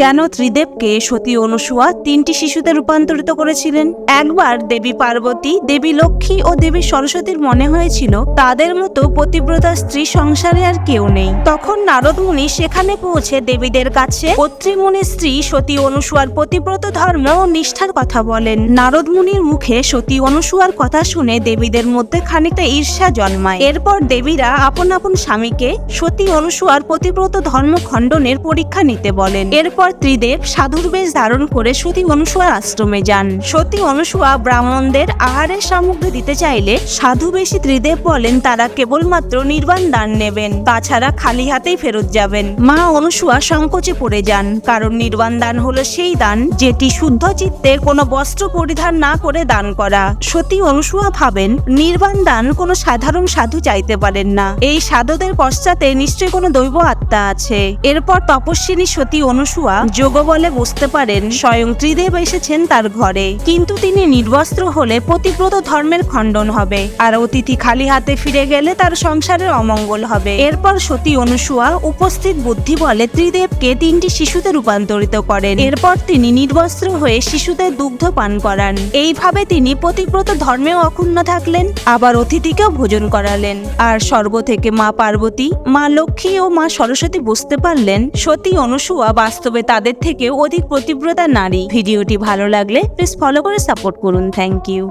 কেন ত্রিদেবকে সতী অনুসুয়া তিনটি শিশুতে রূপান্তরিত করেছিলেন? একবার দেবী পার্বতী, দেবী লক্ষ্মী ও দেবী সরস্বতীর মনে হয়েছিল, তাদের মতো পতিব্রতা স্ত্রী সংসারে আর কেউ নেই। তখন নারদ মুনি সেখানে পৌঁছে দেবীদের কাছে পত্রীমুনির স্ত্রী সতী অনুসুয়ার পতিব্রত ধর্ম ও নিষ্ঠার কথা বলেন। নারদ মুনির মুখে সতী অনুসুয়ার কথা শুনে দেবীদের মধ্যে খানিকটা ঈর্ষা জন্মায়। এরপর দেবীরা আপন আপন স্বামীকে সতী অনুসুয়ার পতিব্রত ধর্ম খণ্ডনের পরীক্ষা নিতে বলেন। এরপর ত্রিদেব সাধুর বেশ ধারণ করে সতী অনুসুয়ার আশ্রমে যান। সতী অনুসুয়া ব্রাহ্মণদের আহারের সামগ্রী দিতে চাইলে সাধু বেশি ত্রিদেব বলেন, তারা কেবলমাত্র নির্বাণ দান নেবেন, তাছাড়া খালি হাতেই ফেরত যাবেন। মা অনুসুয়া সংকোচে পড়ে যান, কারণ নির্বাণ দান হলো সেই দান যেটি শুদ্ধ চিত্তে কোনো বস্ত্র পরিধান না করে দান করা। সতী অনুসুয়া ভাবেন, নির্বাণ দান কোনো সাধারণ সাধু চাইতে পারেন না। এই সাধুদের পশ্চাতে নিশ্চয়ই কোনো দৈব আত্মা আছে। এরপর তপস্বিনী সতী অনুসুয়া যোগ বলে বুঝতে পারেন। স্বয়ং ত্রিদেব এসেছেন তার ঘরে। কিন্তু তিনি নির্বস্ত্র হলে পতিব্রত ধর্মের খণ্ডন হবে। আর অতিথি খালি হাতে ফিরে গেলে তার সংসারের অমঙ্গল হবে। এরপর সতী অনুসুয়া উপস্থিত বুদ্ধি বলে ত্রিদেবকে তিনটি শিশুতে রূপান্তরিত করেন। এরপর তিনি নির্বস্ত্র হয়ে শিশুদের দুগ্ধ পান করান। এইভাবে তিনি পতিব্রত ধর্মেও অক্ষুণ্ণ থাকলেন, আবার অতিথিকেও ভোজন করালেন। আর স্বর্গ থেকে মা পার্বতী, মা লক্ষ্মী ও মা সরস্বতী বুঝতে পারলেন, সতী অনুসুয়া বাস্তবে তাদের থেকে অধিক প্রতিব্রতা নারী। ভিডিওটি ভালো লাগলে প্লিজ ফলো করে সাপোর্ট করুন। Thank you